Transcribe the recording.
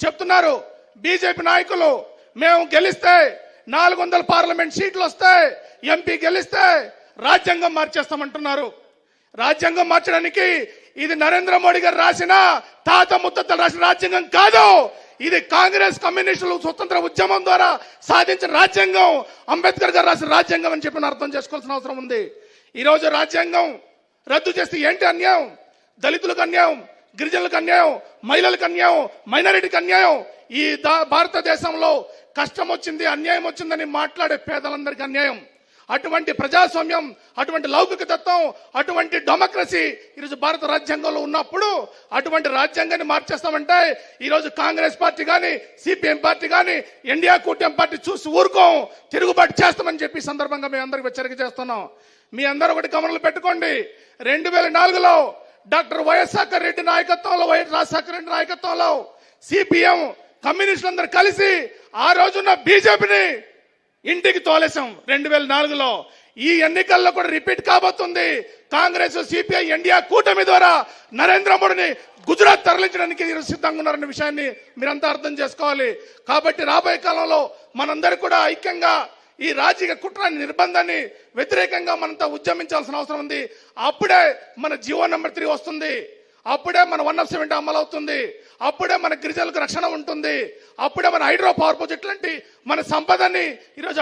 చెప్తున్నారు బీజేపీ నాయకులు మేము గెలిస్తే నాలుగు వందల పార్లమెంట్ సీట్లు వస్తాయి ఎంపీ గెలిస్తే రాజ్యాంగం మార్చేస్తామంటున్నారు. రాజ్యాంగం మార్చడానికి ఇది నరేంద్ర మోడీ గారు రాసిన తాత ముత్తలు రాసిన రాజ్యాంగం కాదు. ఇది కాంగ్రెస్ కమ్యూనిస్టులు స్వతంత్ర ఉద్యమం ద్వారా సాధించిన రాజ్యాంగం. అంబేద్కర్ గారు రాసిన రాజ్యాంగం అని చెప్పి అర్థం చేసుకోవాల్సిన అవసరం ఉంది. ఈ రోజు రాజ్యాంగం రద్దు చేస్తే ఏంటి అన్యాయం? దళితులకు అన్యాయం. గిరిజనులకు అన్యాయం మహిళలకు అన్యాయం మైనారిటీకి అన్యాయం. ఈ భారతదేశంలో కష్టం వచ్చింది అన్యాయం వచ్చిందని మాట్లాడే పేదలందరికీ అన్యాయం. అటువంటి ప్రజాస్వామ్యం అటువంటి లౌకిక తత్వం అటువంటి డెమోక్రసీ ఈరోజు భారత రాజ్యాంగంలో ఉన్నప్పుడు అటువంటి రాజ్యాంగాన్ని మార్చేస్తామంటే ఈరోజు కాంగ్రెస్ పార్టీ కానీ సిపిఎం పార్టీ కానీ ఇండియా కూటమి పార్టీ చూసి ఊరుకోం తిరుగుబాటు చేస్తామని చెప్పి సందర్భంగా మేము అందరికి హెచ్చరిక చేస్తున్నాం. మీ అందరూ ఒకటి గమనంలో పెట్టుకోండి. రెండు వేల నాలుగులో డాక్టర్ వైఎస్ఆర్ రెడ్డి నాయకత్వంలో వైఎస్ రాజశేఖర రెడ్డి నాయకత్వంలో సిపిఎం కమ్యూనిస్టులు అందరు కలిసి ఆ రోజున్న బీజేపీని ఇంటికి తోలేసాం రెండు వేల నాలుగులో. ఈ ఎన్నికల్లో కూడా రిపీట్ కాబోతుంది. కాంగ్రెస్ సిపిఐ ఇండియా కూటమి ద్వారా నరేంద్ర మోడీని గుజరాత్ తరలించడానికి సిద్ధంగా ఉన్నారన్న విషయాన్ని మీరంతా అర్థం చేసుకోవాలి. కాబట్టి రాబోయే కాలంలో మనందరూ కూడా ఐక్యంగా ఈ రాజకీయ కుట్రాన్ని నిర్బంధాన్ని వ్యతిరేకంగా మనంతా ఉద్యమించాల్సిన అవసరం ఉంది. అప్పుడే మన జీవో నెంబర్ త్రీ వస్తుంది. అప్పుడే మన వన్ ఆఫ్ సెవెంటీ అమలు అవుతుంది అప్పుడే మన గిరిజనులకు రక్షణ ఉంటుంది. అప్పుడే మన హైడ్రో పవర్ ప్రాజెక్ట్ లాంటి మన సంపదని ఈరోజు